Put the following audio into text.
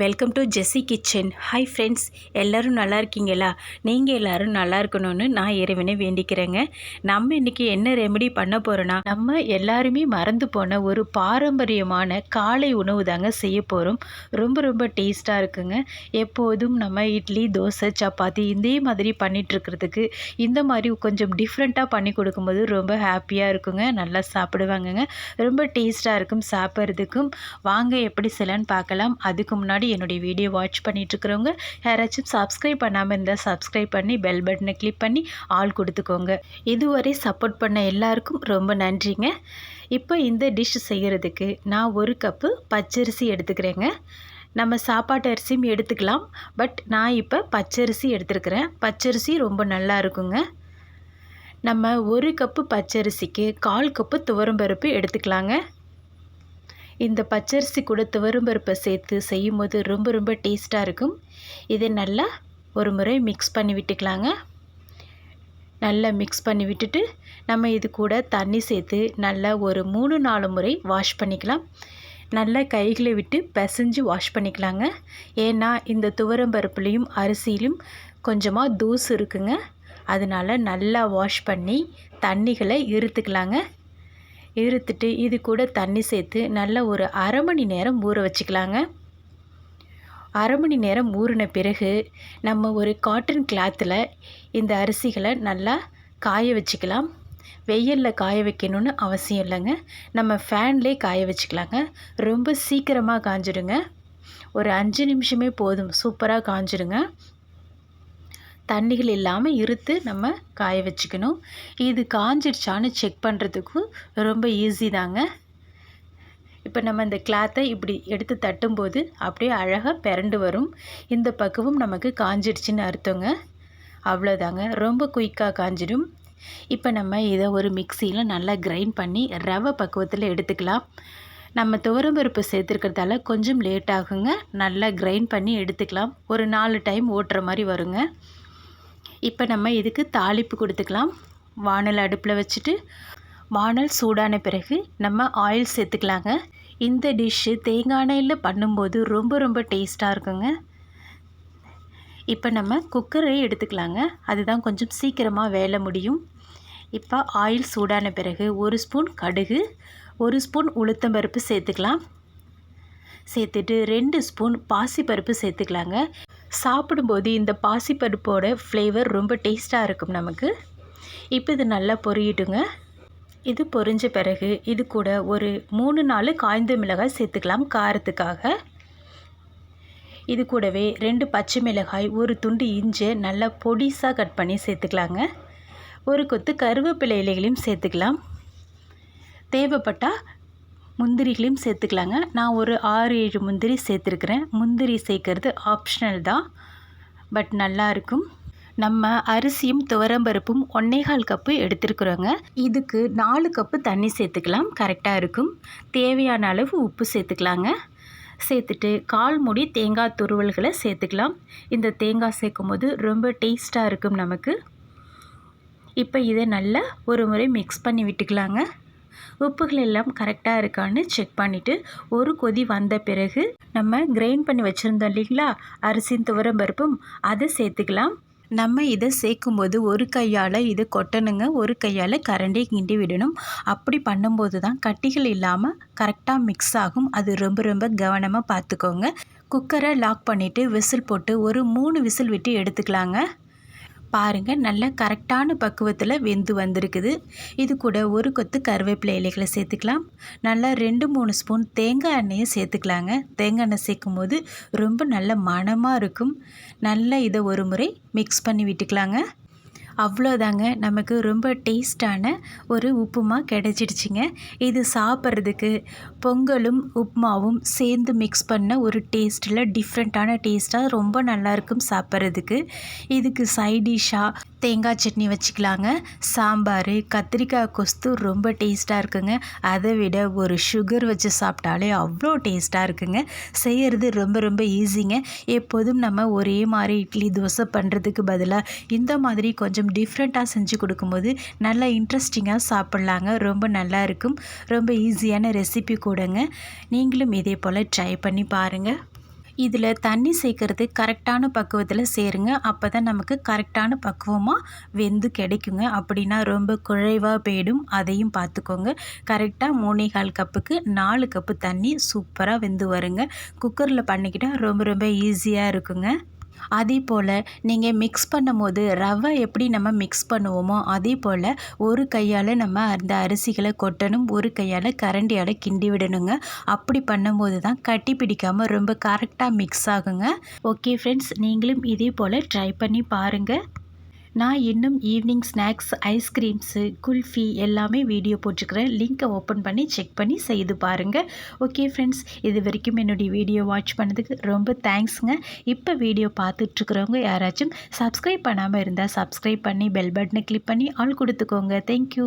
Welcome to Jessie kitchen hi friends எல்லோரும் நல்லா இருக்கீங்களா? நீங்கள் எல்லோரும் நல்லா இருக்கணும்னு நான் இறைவனை வேண்டிக்கிறேங்க. நம்ம இன்றைக்கி என்ன ரெமெடி பண்ண போகிறோன்னா நம்ம எல்லாருமே மறந்து போன ஒரு பாரம்பரியமான காலை உணவு தாங்க செய்ய போகிறோம் ரொம்ப ரொம்ப டேஸ்ட்டாக இருக்குங்க. எப்போதும் நம்ம இட்லி தோசை சப்பாத்தி இதே மாதிரி பண்ணிகிட்ருக்கிறதுக்கு இந்த மாதிரி கொஞ்சம் டிஃப்ரெண்ட்டாக பண்ணி கொடுக்கும்போது ரொம்ப ஹாப்பியாக இருக்குங்க. நல்லா சாப்பிடுவாங்கங்க. ரொம்ப டேஸ்ட்டாக இருக்கும் சாப்பிட்றதுக்கும். வாங்க எப்படி செய்யலான்னு பார்க்கலாம். அதுக்கு முன்னாடி என்னுடைய வீடியோ வாட்ச் பண்ணிகிட்ருக்கிறவங்க யாராச்சும் சப்ஸ்கிரைப் பண்ணாமல் இருந்தால் சப்ஸ்கிரைப் பண்ணி பெல் பட்டனை கிளிக் பண்ணி ஆள் கொடுத்துக்கோங்க. இதுவரை சப்போர்ட் பண்ண எல்லாருக்கும் ரொம்ப நன்றிங்க. இப்போ இந்த டிஷ் செய்கிறதுக்கு நான் ஒரு கப்பு பச்சரிசி எடுத்துக்கிறேங்க. நம்ம சாப்பாட்டு அரிசியும் எடுத்துக்கலாம். பட் நான் இப்போ பச்சரிசி எடுத்துருக்கிறேன். பச்சரிசி ரொம்ப நல்லா இருக்குங்க. நம்ம ஒரு கப்பு பச்சரிசிக்கு கால் கப்பு துவரம்பருப்பு எடுத்துக்கலாங்க. இந்த பச்சரிசி கூட துவரம்பருப்பை சேர்த்து செய்யும்போது ரொம்ப ரொம்ப டேஸ்ட்டாக இருக்கும். இதை நல்லா ஒரு முறை மிக்ஸ் பண்ணி விட்டுக்கலாங்க. நல்லா மிக்ஸ் பண்ணி விட்டுட்டு நம்ம இது கூட தண்ணி சேர்த்து நல்லா ஒரு மூணு நாலு முறை வாஷ் பண்ணிக்கலாம். நல்லா கைகளை விட்டு பிசைஞ்சு வாஷ் பண்ணிக்கலாங்க. ஏன்னா இந்த துவரம்பருப்புலேயும் அரிசியிலும் கொஞ்சமாக தூசு இருக்குங்க. அதனால் நல்லா வாஷ் பண்ணி தண்ணிகளை இருத்துக்கலாங்க இருத்துட்டு இது கூட தண்ணி சேர்த்து நல்லா ஒரு அரை மணி நேரம் ஊற வச்சுக்கலாங்க. அரை மணி நேரம் ஊறின பிறகு நம்ம ஒரு காட்டன் கிளாத்தில் இந்த அரிசிகளை நல்லா காய வச்சுக்கலாம். வெயிலில் காய வைக்கணும்னு அவசியம் இல்லைங்க. நம்ம ஃபேன்லேயே காய வச்சுக்கலாங்க. ரொம்ப சீக்கிரமாக காஞ்சிடுங்க. ஒரு அஞ்சு நிமிஷமே போதும். சூப்பராக காஞ்சிடுங்க. தண்ணிகள் இல்லாமல் இருத்து நம்ம காய வச்சுக்கணும். இது காஞ்சிடுச்சான்னு செக் பண்ணுறதுக்கும் ரொம்ப ஈஸி தாங்க. இப்போ நம்ம இந்த கிளாத்தை இப்படி எடுத்து தட்டும்போது அப்படியே அழகாக பிறண்டு வரும். இந்த பக்குவம் நமக்கு காஞ்சிடுச்சின்னு அர்த்தங்க. அவ்வளோதாங்க ரொம்ப குயிக்காக காஞ்சிடும். இப்போ நம்ம இதை ஒரு மிக்சியில் நல்லா கிரைண்ட் பண்ணி ரவை பக்குவத்தில் எடுத்துக்கலாம். நம்ம துவரம்பருப்பு சேர்த்துருக்கிறதால கொஞ்சம் லேட் ஆகுங்க. நல்லா கிரைண்ட் பண்ணி எடுத்துக்கலாம். ஒரு நாலு டைம் ஓட்டுற மாதிரி வருங்க. இப்போ நம்ம இதுக்கு தாளிப்பு கொடுத்துக்கலாம். வானல் அடுப்பில் வச்சுட்டு வானல் சூடான பிறகு நம்ம ஆயில் சேர்த்துக்கலாங்க. இந்த டிஷ்ஷு தேங்காய் எண்ணெயில் பண்ணும்போது ரொம்ப ரொம்ப டேஸ்ட்டாக இருக்குங்க. இப்போ நம்ம குக்கரை எடுத்துக்கலாங்க. அதுதான் கொஞ்சம் சீக்கிரமாக வேலை முடியும். இப்போ ஆயில் சூடான பிறகு ஒரு ஸ்பூன் கடுகு ஒரு ஸ்பூன் உளுத்தம்பருப்பு சேர்த்துக்கலாம். சேர்த்துட்டு ரெண்டு ஸ்பூன் பாசிப்பருப்பு சேர்த்துக்கலாங்க. சாப்பிடும்போது இந்த பாசிப்பருப்போட ஃப்ளேவர் ரொம்ப டேஸ்ட்டாக இருக்கும் நமக்கு. இப்போ இது நல்லா பொரியட்டுங்க இது பொரிஞ்ச பிறகு இது கூட ஒரு மூணு நாலு காய்ந்த மிளகாய் சேர்த்துக்கலாம் காரத்துக்காக. இது கூடவே ரெண்டு பச்சை மிளகாய் ஒரு துண்டு இஞ்சி நல்லா பொடிசாக கட் பண்ணி சேர்த்துக்கலாங்க. ஒரு கொத்து கருவேப்பிலை இலைகளையும் சேர்த்துக்கலாம். தேவைப்பட்டால் முந்திரிகளையும் சேர்த்துக்கலாங்க. நான் ஒரு ஆறு ஏழு முந்திரி சேர்த்துருக்குறேன். முந்திரி சேர்க்கறது ஆப்ஷனல் தான். பட் நல்லாயிருக்கும் நம்ம அரிசியும் துவரம்பருப்பும் ஒன்னேகால் கப்பு எடுத்துருக்குறோங்க. இதுக்கு நாலு கப்பு தண்ணி சேர்த்துக்கலாம். கரெக்டாக இருக்கும். தேவையான அளவு உப்பு சேர்த்துக்கலாங்க. சேர்த்துட்டு கால் மூடி தேங்காய் துருவல்களை சேர்த்துக்கலாம். இந்த தேங்காய் சேர்க்கும் போது ரொம்ப டேஸ்ட்டாக இருக்கும் நமக்கு. இப்போ இதை நல்லா ஒரு முறை மிக்ஸ் பண்ணி விட்டுக்கலாங்க. உப்புகள் எல்லாம் கரெக்டாக இருக்கான்னு செக் பண்ணிவிட்டு ஒரு கொதி வந்த பிறகு நம்ம கிரைண்ட் பண்ணி வச்சுருந்தோம் இல்லைங்களா? அரிசியும் துவரம் பருப்பும் அதை சேர்த்துக்கலாம். நம்ம இதை சேர்க்கும்போது ஒரு கையால் இதை கொட்டணுங்க. ஒரு கையால் கரண்டி கிண்டி விடணும். அப்படி பண்ணும்போது தான் கட்டிகள் இல்லாமல் கரெக்டாக மிக்ஸ் ஆகும். அது ரொம்ப ரொம்ப கவனமாக பார்த்துக்கோங்க. குக்கரை லாக் பண்ணிவிட்டு விசில் போட்டு ஒரு மூணு விசில் விட்டு எடுத்துக்கலாங்க. பாருங்கள் நல்லா கரெக்டான பக்குவத்தில் வெந்து வந்திருக்குது. இது கூட ஒரு கொத்து கருவேப்பிலை இலைகளை சேர்த்துக்கலாம். நல்லா ரெண்டு மூணு ஸ்பூன் தேங்காய் எண்ணெயை சேர்த்துக்கலாங்க. தேங்காய் எண்ணெய் சேர்க்கும் போது ரொம்ப நல்ல மணமாக இருக்கும். நல்லா இதை ஒரு முறை மிக்ஸ் பண்ணி விட்டுக்கலாங்க. அவ்வளோதாங்க. நமக்கு ரொம்ப டேஸ்டான ஒரு உப்புமா கிடச்சிடுச்சிங்க. இது சாப்பிட்றதுக்கு பொங்கலும் உப்புமாவும் சேர்ந்து மிக்ஸ் பண்ண ஒரு டேஸ்ட்டில் டிஃப்ரெண்ட்டான டேஸ்ட்டாக ரொம்ப நல்லாயிருக்கும் சாப்பிட்றதுக்கு. இதுக்கு சைடிஷாக தேங்காய் சட்னி வச்சுக்கலாங்க. சாம்பார் கத்திரிக்காய் கொஸ்து ரொம்ப டேஸ்ட்டாக இருக்குங்க. அதை விட ஒரு சுகர் வச்சு சாப்பிட்டாலே அவ்வளோ டேஸ்ட்டாக இருக்குங்க. செய்கிறது ரொம்ப ரொம்ப ஈஸிங்க எப்போதும் நம்ம ஒரே மாதிரி இட்லி தோசை பண்ணுறதுக்கு பதிலாக இந்த மாதிரி கொஞ்சம் டிஃப்ரெண்ட்டாக செஞ்சு கொடுக்கும்போது நல்லா இன்ட்ரெஸ்டிங்காக சாப்பிட்லாங்க. ரொம்ப நல்லா இருக்கும் ரொம்ப ஈஸியான ரெசிபி கூடங்க. நீங்களும் இதே போல் ட்ரை பண்ணி பாருங்கள் இதில் தண்ணி சேர்க்கறது கரெக்டான பக்குவத்தில் சேருங்க. அப்போ தான் நமக்கு கரெக்டான பக்குவமாக வெந்து கிடைக்குங்க. அப்படின்னா ரொம்ப குழைவாக போயிடும். அதையும் பார்த்துக்கோங்க. கரெக்டாக மூணே கால் கப்புக்கு நாலு கப்பு தண்ணி சூப்பராக வெந்து வருங்க. குக்கரில் பண்ணிக்கிட்டால் ரொம்ப ரொம்ப ஈஸியாக இருக்குங்க. அதே போல் நீங்கள் மிக்ஸ் பண்ணும்போது ரவை எப்படி நம்ம மிக்ஸ் பண்ணுவோமோ அதே போல் ஒரு கையால் நம்ம அந்த அரிசிகளை கொட்டணும் ஒரு கையால் கரண்டியால் கிண்டி விடணுங்க. அப்படி பண்ணும்போது தான் கட்டி பிடிக்காமல் ரொம்ப கரெக்டாக மிக்ஸ் ஆகுங்க. ஓகே ஃப்ரெண்ட்ஸ் நீங்களும் இதே போல் ட்ரை பண்ணி பாருங்கள் நான் இன்னும் ஈவினிங் ஸ்நாக்ஸ் ஐஸ்கிரீம்ஸு குல்ஃபி எல்லாமே வீடியோ போட்டுக்கிறேன் லிங்க்கை ஓப்பன் பண்ணி செக் பண்ணி செய்து பாருங்கள் ஓகே ஃப்ரெண்ட்ஸ் இது வரைக்கும் என்னுடைய வீடியோ வாட்ச் பண்ணதுக்கு ரொம்ப தேங்க்ஸுங்க இப்போ வீடியோ பார்த்துட்ருக்குறவங்க யாராச்சும் சப்ஸ்கிரைப் பண்ணாமல் இருந்தால் சப்ஸ்கிரைப் பண்ணி பெல் பட்டனை கிளிக் பண்ணி ஆள் கொடுத்துக்கோங்க. தேங்க்யூ